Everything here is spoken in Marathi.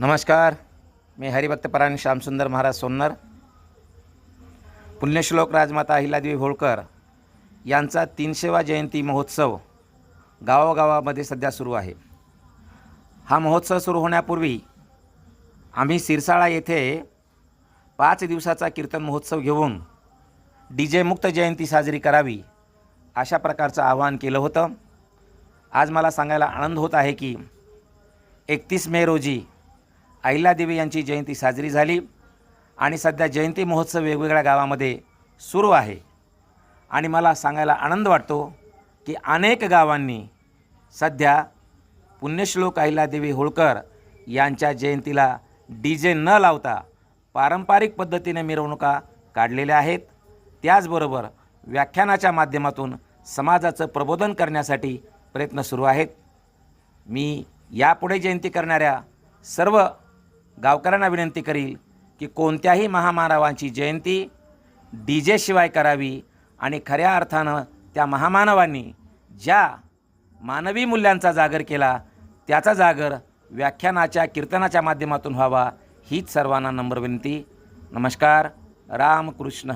नमस्कार मी हरिभक्तपरायण श्यामसुंदर महाराज सोन्नर. पुण्यश्लोक राजमाता अहिलादेवी होळकर यांचा तीनशेवा जयंती महोत्सव गावागावामध्ये सध्या सुरू आहे. हा महोत्सव सुरू होण्यापूर्वी आम्ही सिरसाळा येथे पाच दिवसाचा कीर्तन महोत्सव घेऊन डी जे मुक्त जयंती साजरी करावी अशा प्रकारचं आवाहन केलं होतं. आज मला सांगायला आनंद होत आहे की एकतीस मे रोजी अहिल्यादेवी यांची जयंती साजरी झाली आणि सध्या जयंती महोत्सव वेगवेगळ्या गावामध्ये सुरू आहे. आणि मला सांगायला आनंद वाटतो की अनेक गावांनी सध्या पुण्यश्लोक अहिल्यादेवी होळकर यांच्या जयंतीला डी जे न लावता पारंपरिक पद्धतीने मिरवणुका काढलेल्या आहेत. त्याचबरोबर व्याख्यानाच्या माध्यमातून समाजाचं प्रबोधन करण्यासाठी प्रयत्न सुरू आहेत. मी यापुढे जयंती करणाऱ्या सर्व गावकऱ्यांना विनंती करील की कोणत्याही महामानवांची जयंती डी जेशिवाय करावी आणि खऱ्या अर्थानं त्या महामानवांनी ज्या मानवी मूल्यांचा जागर केला त्याचा जागर व्याख्यानाच्या कीर्तनाच्या माध्यमातून व्हावा हीच सर्वांना नम्र विनंती. नमस्कार. रामकृष्ण